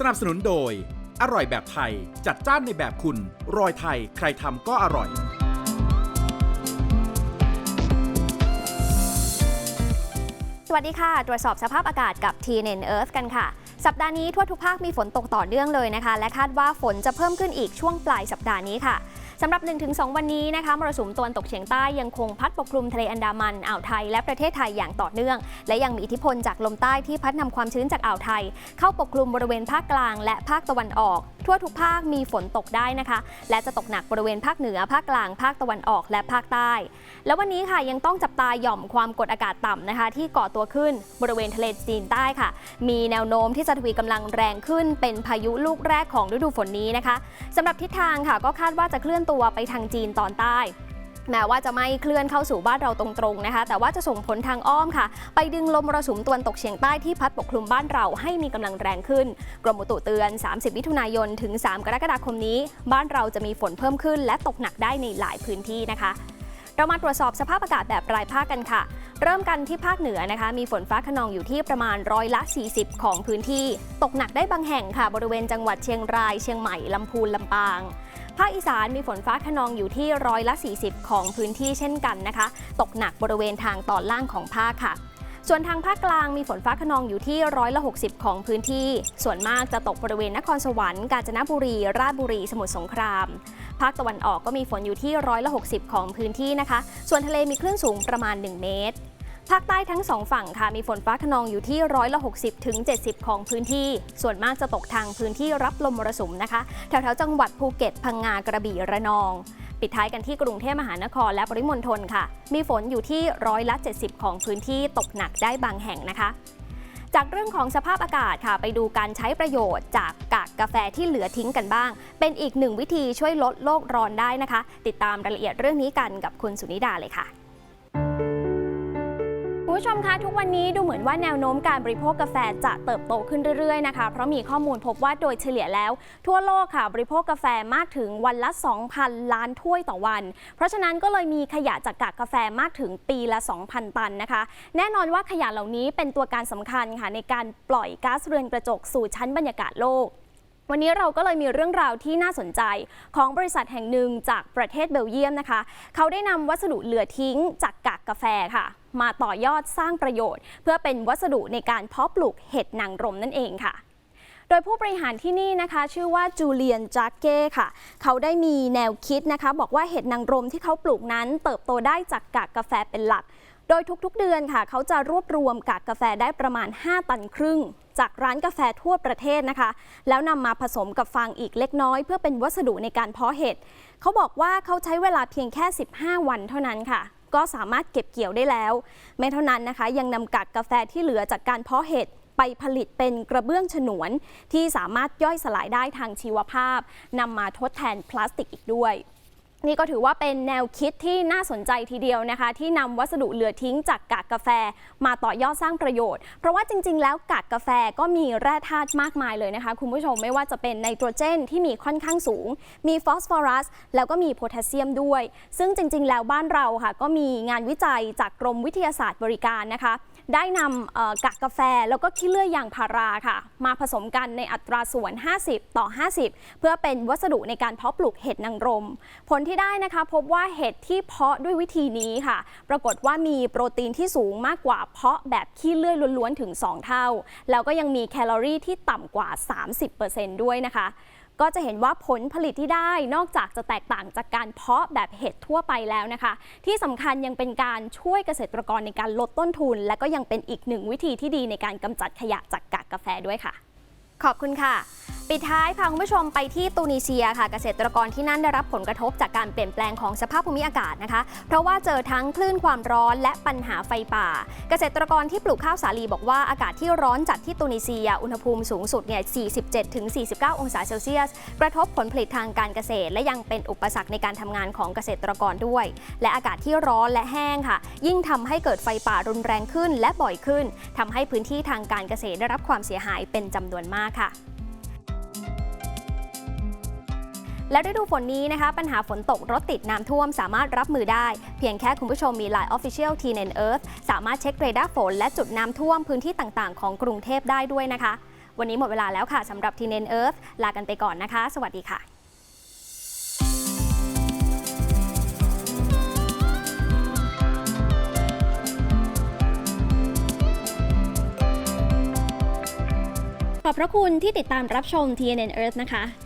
สนับสนุนโดย อร่อยแบบไทย จัดจ้านในแบบคุณ รอยไทย ใครทำก็อร่อย สวัสดีค่ะ ตรวจสอบสภาพอากาศกับ TNN Earth กันค่ะ สัปดาห์นี้ทั่วทุกภาคมีฝนตกต่อเนื่องเลยนะคะ และคาดว่าฝนจะเพิ่มขึ้นอีกช่วงปลายสัปดาห์นี้ค่ะ สำหรับ 1-2 วันนี้นะคะมรสุมตะวันตกเฉียงใต้ยังคงพัดปกคลุมทะเลอันดามันอ่าวไทย และประเทศไทยอย่างต่อเนื่อง และยังมีอิทธิพลจากลมใต้ที่พัดนำความชื้นจากอ่าวไทย เข้าปกคลุมบริเวณภาคกลาง และภาคตะวันออก ทั่วทุกภาคมีฝนตกได้นะคะ และจะตกหนักบริเวณภาคเหนือภาคกลางภาคตะวันออกและภาคใต้ แล้ววันนี้ค่ะยังต้องจับตาหย่อมความกดอากาศต่ำนะคะ ที่ก่อตัวขึ้นบริเวณทะเลจีนใต้ค่ะ มีแนวโน้มที่จะทวีกำลังแรงขึ้น เป็นพายุลูกแรกของฤดูฝนนี้นะคะสำหรับทิศทางค่ะก็คาดว่าจะเคลื่อนตัวไปทางจีนตอนใต้แม้ว่าจะไม่เคลื่อนเข้าสู่บ้านเราตรงๆนะคะ แต่ว่าจะส่งผลทางอ้อมค่ะ ไปดึงลมมรสุมตะวันตกเฉียงใต้ที่พัดปกคลุมบ้านเราให้มีกำลังแรงขึ้น กรมอุตุเตือน 30 มิถุนายนถึง 3 กรกฎาคมนี้ บ้านเราจะมีฝนเพิ่มขึ้น และตกหนักได้ในหลายพื้นที่นะคะ เรามาตรวจสอบสภาพอากาศแบบรายภาคกันค่ะเริ่มกันที่ภาคเหนือนะคะ มีฝนฟ้าขนองอยู่ที่ประมาณร้อยละ 40 ของพื้นที่ ตกหนักได้บางแห่งค่ะ บริเวณจังหวัดเชียงราย เชียงใหม่ลำพูนลำปาง ภาคอีสานมีฝนฟ้าขนองอยู่ที่ร้อยละ 40 ของพื้นที่เช่นกันนะคะ ตกหนักบริเวณทางตอนล่างของภาคค่ะ ส่วนทางภาคกลางมีฝนฟ้าขนองอยู่ที่ร้อยละ 60 ของพื้นที่ ส่วนมากจะตกบริเวณนครสวรรค์กาญจนบุรี ราชบุรี สมุทรสงคราม ภาคตะวันออกก็มีฝนอยู่ที่ร้อยละ 60 ของพื้นที่นะคะ ส่วนทะเลมีคลื่นสูงประมาณ 1 เมตร ภาคใต้ทั้งสองฝั่งค่ะมีฝนฟ้าขนองอยู่ที่ร้อยละ 60 ถึง 70 ของพื้นที่ ส่วนมากจะตกทางพื้นที่รับลมมรสุมนะคะ แถวๆจังหวัดภูเก็ต พังงากระบี่ระนอง ปิดท้ายกันที่กรุงเทพมหานครและปริมณฑลค่ะ มีฝนอยู่ที่ร้อยละ 70 ของพื้นที่ตกหนักได้บางแห่งนะคะจากเรื่องของสภาพอากาศค่ะ ไปดูการใช้ประโยชน์จากกากกาแฟที่เหลือทิ้งกันบ้าง เป็นอีกหนึ่งวิธีช่วยลดโลกร้อนได้นะคะ ติดตามรายละเอียดเรื่องนี้กันกับคุณสุนิดาเลยค่ะ ผู้ชมคะทุกวันนี้ดูเหมือนว่าแนวโน้มการบริโภคกาแฟจะเติบโตขึ้นเรื่อยๆนะคะเพราะมีข้อมูลพบว่าโดยเฉลี่ยแล้ว ทั่วโลกค่ะบริโภคกาแฟมากถึงวันละ 2,000 ล้านถ้วยต่อวัน เพราะฉะนั้นก็เลยมีขยะจากกากกาแฟมากถึงปีละ 2,000 ตันนะคะ แน่นอนว่าขยะเหล่านี้เป็นตัวการสำคัญค่ะในการปล่อยก๊าซเรือนกระจกสู่ชั้นบรรยากาศโลก วันนี้เราก็เลยมีเรื่องราวที่น่าสนใจของบริษัทแห่งหนึ่งจากประเทศเบลเยียมนะคะ เขาได้นำวัสดุเหลือทิ้งจากกากกาแฟค่ะ มาต่อยอดสร้างประโยชน์ เพื่อเป็นวัสดุในการเพาะปลูกเห็ดนางรมนั่นเองค่ะ โดยผู้บริหารที่นี่นะคะ ชื่อว่าจูเลียนจากเก้ค่ะ เขาได้มีแนวคิดนะคะ บอกว่าเห็ดนางรมที่เขาปลูกนั้นเติบโตได้จากกากกาแฟเป็นหลัก โดยทุกๆเดือนค่ะ เขาจะรวบรวมกากกาแฟได้ประมาณ 5 ตันครึ่ง จากร้านกาแฟทั่วประเทศนะคะ แล้วนำมาผสมกับฟางอีกเล็กน้อย เพื่อเป็นวัสดุในการเพาะเห็ดเขาบอกว่าเขาใช้เวลาเพียงแค่ 15 วันเท่านั้นค่ะ ก็สามารถเก็บเกี่ยวได้แล้ว ไม่เท่านั้นนะคะ ยังนำกากกาแฟที่เหลือจากการเพาะเห็ดไปผลิตเป็นกระเบื้องฉนวน ที่สามารถย่อยสลายได้ทางชีวภาพนำมาทดแทนพลาสติกอีกด้วย นี่ก็ถือว่าเป็นแนวคิดที่น่าสนใจทีเดียวนะคะ ที่นำวัสดุเหลือทิ้งจากกากกาแฟ มาต่อยอดสร้างประโยชน์ เพราะว่าจริง ๆ แล้วกากกาแฟก็มีแร่ธาตุมากมายเลยนะคะ คุณผู้ชมไม่ว่าจะเป็นไนโตรเจนที่มีค่อนข้างสูง มีฟอสฟอรัส แล้วก็มีโพแทสเซียมด้วย ซึ่งจริง ๆ แล้วบ้านเราค่ะ ก็มีงานวิจัยจากกรมวิทยาศาสตร์บริการนะคะ ได้นำกากกาแฟแล้วก็ขี้เลื่อยยางพาราค่ะ มาผสมกันในอัตราส่วน 50 ต่อ 50 เพื่อเป็นวัสดุในการเพาะปลูกเห็ดนางรม ผลที่ได้นะคะพบว่าเห็ดที่เพาะด้วยวิธีนี้ค่ะ ปรากฏว่ามีโปรตีนที่สูงมากกว่าเพาะแบบขี้เลื่อยล้วนๆถึง 2 เท่า แล้วก็ยังมีแคลอรี่ที่ต่ำกว่า 30%ด้วยนะคะ ก็จะเห็นว่าผลผลิตที่ได้นอกจากจะแตกต่างจากการเพาะแบบเห็ดทั่วไปแล้วนะคะ ที่สำคัญยังเป็นการช่วยเกษตรกรในการลดต้นทุน และก็ยังเป็นอีกหนึ่งวิธีที่ดีในการกำจัดขยะจากกากกาแฟด้วยค่ะ ขอบคุณค่ะ ปิดท้ายพาคุณผู้ชมไปที่ตูนิเซียค่ะ เกษตรกรที่นั่นได้รับผลกระทบจากการเปลี่ยนแปลงของสภาพภูมิอากาศนะคะ เพราะว่าเจอทั้งคลื่นความร้อนและปัญหาไฟป่า เกษตรกรที่ปลูกข้าวสาลีบอกว่าอากาศที่ร้อนจัดที่ตูนิเซีย อุณหภูมิสูงสุดเนี่ย 47-49 องศาเซลเซียส กระทบผลผลิตทางการเกษตร และยังเป็นอุปสรรคในการทำงานของเกษตรกรด้วย และอากาศที่ร้อนและแห้งค่ะ ยิ่งทำให้เกิดไฟป่ารุนแรงขึ้นและบ่อยขึ้นทำให้พื้นที่ทางการเกษตรได้รับความเสียหายเป็นจำนวนมากค่ะ และฤดูฝนนี้นะคะ ปัญหาฝนตกรถติดน้ำท่วมสามารถรับมือได้ เพียงแค่คุณผู้ชมมี Line Official t n n Earth สามารถเช็คเรดาร์ฝนและจุดน้ำท่วมพื้นที่ต่างๆ ของกรุงเทพได้ด้วยนะคะ วันนี้หมดเวลาแล้วค่ะสำหรับ TNN Earth ลากันไปก่อนนะคะ สวัสดีค่ะขอบพระคุณที่ติดตามรับชม TNN Earth นะคะ